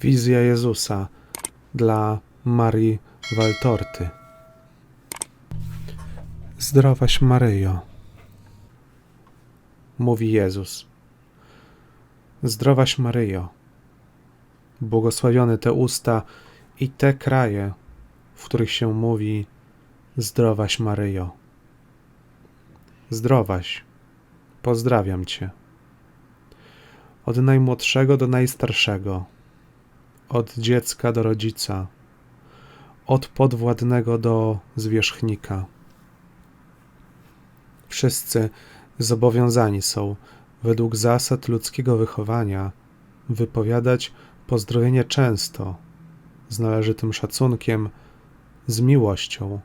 Wizja Jezusa dla Marii Waltorty. Zdrowaś Maryjo, mówi Jezus. Zdrowaś Maryjo, błogosławione te usta i te kraje, w których się mówi Zdrowaś Maryjo. Zdrowaś, pozdrawiam Cię. Od najmłodszego do najstarszego, od dziecka do rodzica, od podwładnego do zwierzchnika. Wszyscy zobowiązani są, według zasad ludzkiego wychowania, wypowiadać pozdrowienie często, z należytym szacunkiem, z miłością,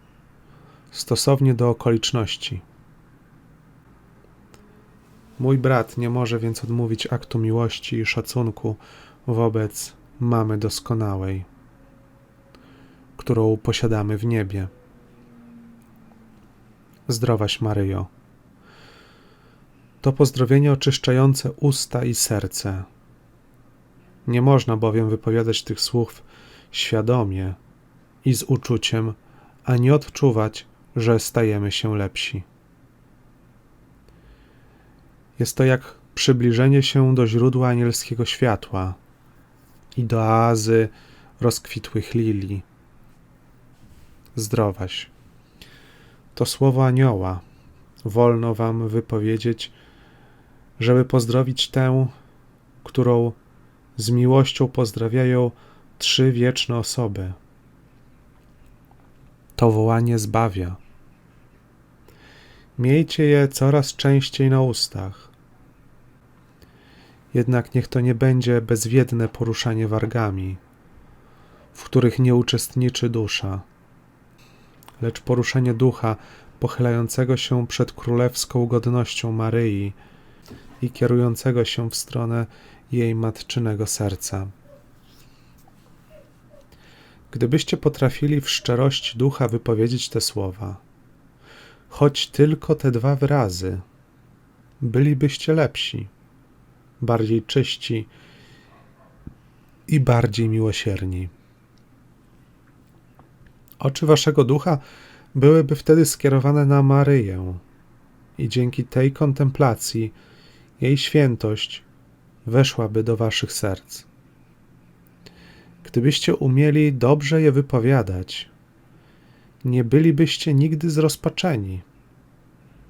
stosownie do okoliczności. Mój brat nie może więc odmówić aktu miłości i szacunku wobec mamy doskonałej, którą posiadamy w niebie. Zdrowaś Maryjo. To pozdrowienie oczyszczające usta i serce. Nie można bowiem wypowiadać tych słów świadomie i z uczuciem, a nie odczuwać, że stajemy się lepsi. Jest to jak przybliżenie się do źródła anielskiego światła i do oazy rozkwitłych lilii. Zdrowaś. To słowo anioła. Wolno wam wypowiedzieć, żeby pozdrowić tę, którą z miłością pozdrawiają trzy wieczne osoby. To wołanie zbawia. Miejcie je coraz częściej na ustach. Jednak niech to nie będzie bezwiedne poruszanie wargami, w których nie uczestniczy dusza, lecz poruszenie ducha pochylającego się przed królewską godnością Maryi i kierującego się w stronę jej matczynego serca. Gdybyście potrafili w szczerości ducha wypowiedzieć te słowa, choć tylko te dwa wyrazy, bylibyście lepsi, bardziej czyści i bardziej miłosierni. Oczy waszego ducha byłyby wtedy skierowane na Maryję, i dzięki tej kontemplacji jej świętość weszłaby do waszych serc. Gdybyście umieli dobrze je wypowiadać, nie bylibyście nigdy zrozpaczeni.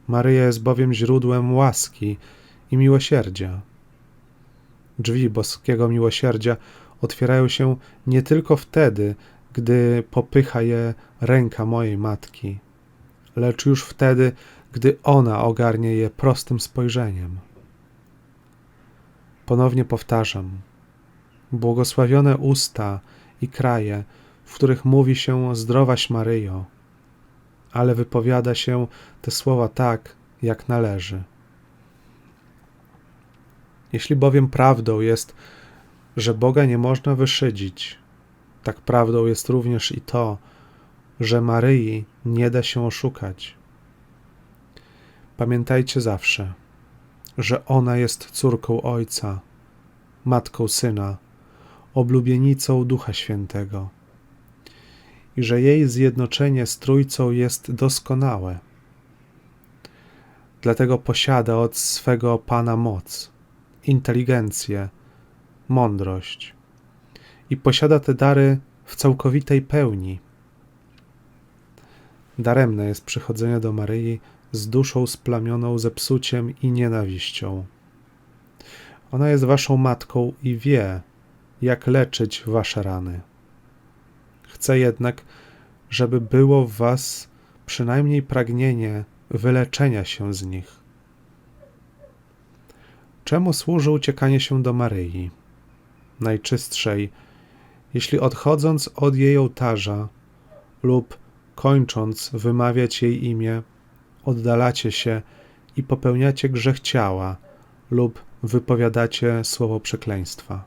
Maryja jest bowiem źródłem łaski i miłosierdzia. Drzwi boskiego miłosierdzia otwierają się nie tylko wtedy, gdy popycha je ręka mojej matki, lecz już wtedy, gdy ona ogarnie je prostym spojrzeniem. Ponownie powtarzam: błogosławione usta i kraje, w których mówi się zdrowaś Maryjo, ale wypowiada się te słowa tak, jak należy. Jeśli bowiem prawdą jest, że Boga nie można wyszydzić, tak prawdą jest również i to, że Maryi nie da się oszukać. Pamiętajcie zawsze, że ona jest córką Ojca, matką Syna, oblubienicą Ducha Świętego i że jej zjednoczenie z Trójcą jest doskonałe. Dlatego posiada od swego Pana moc, inteligencję, mądrość i posiada te dary w całkowitej pełni. Daremne jest przychodzenie do Maryi z duszą splamioną zepsuciem i nienawiścią. Ona jest waszą matką i wie, jak leczyć wasze rany. Chcę jednak, żeby było w was przynajmniej pragnienie wyleczenia się z nich. Czemu służy uciekanie się do Maryi, najczystszej, jeśli odchodząc od jej ołtarza lub kończąc wymawiać jej imię, oddalacie się i popełniacie grzech ciała lub wypowiadacie słowo przekleństwa?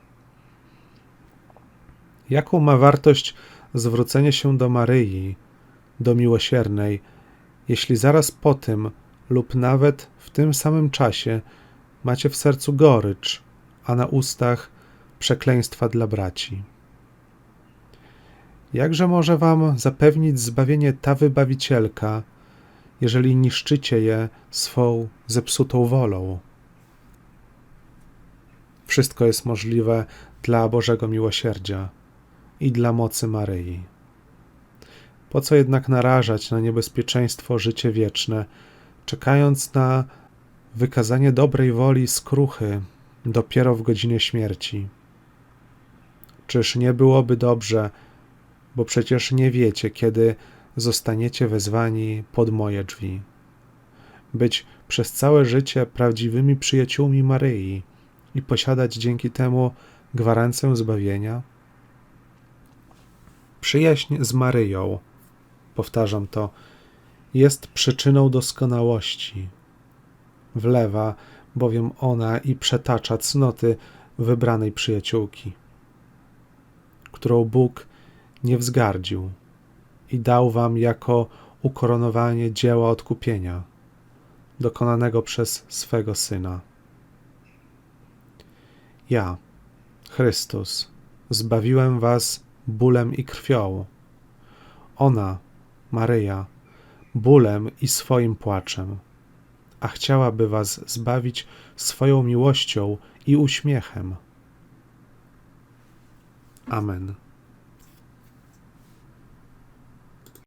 Jaką ma wartość zwrócenie się do Maryi, do miłosiernej, jeśli zaraz po tym lub nawet w tym samym czasie macie w sercu gorycz, a na ustach przekleństwa dla braci. Jakże może wam zapewnić zbawienie ta wybawicielka, jeżeli niszczycie je swą zepsutą wolą? Wszystko jest możliwe dla Bożego miłosierdzia i dla mocy Maryi. Po co jednak narażać na niebezpieczeństwo życie wieczne, czekając na wykazanie dobrej woli skruchy dopiero w godzinie śmierci? Czyż nie byłoby dobrze, bo przecież nie wiecie, kiedy zostaniecie wezwani pod moje drzwi. Być przez całe życie prawdziwymi przyjaciółmi Maryi i posiadać dzięki temu gwarancję zbawienia? Przyjaźń z Maryją, powtarzam to, jest przyczyną doskonałości. Wlewa bowiem ona i przetacza cnoty wybranej przyjaciółki, którą Bóg nie wzgardził i dał wam jako ukoronowanie dzieła odkupienia, dokonanego przez swego Syna. Ja, Chrystus, zbawiłem was bólem i krwią. Ona, Maryja, bólem i swoim płaczem, a chciałaby was zbawić swoją miłością i uśmiechem. Amen.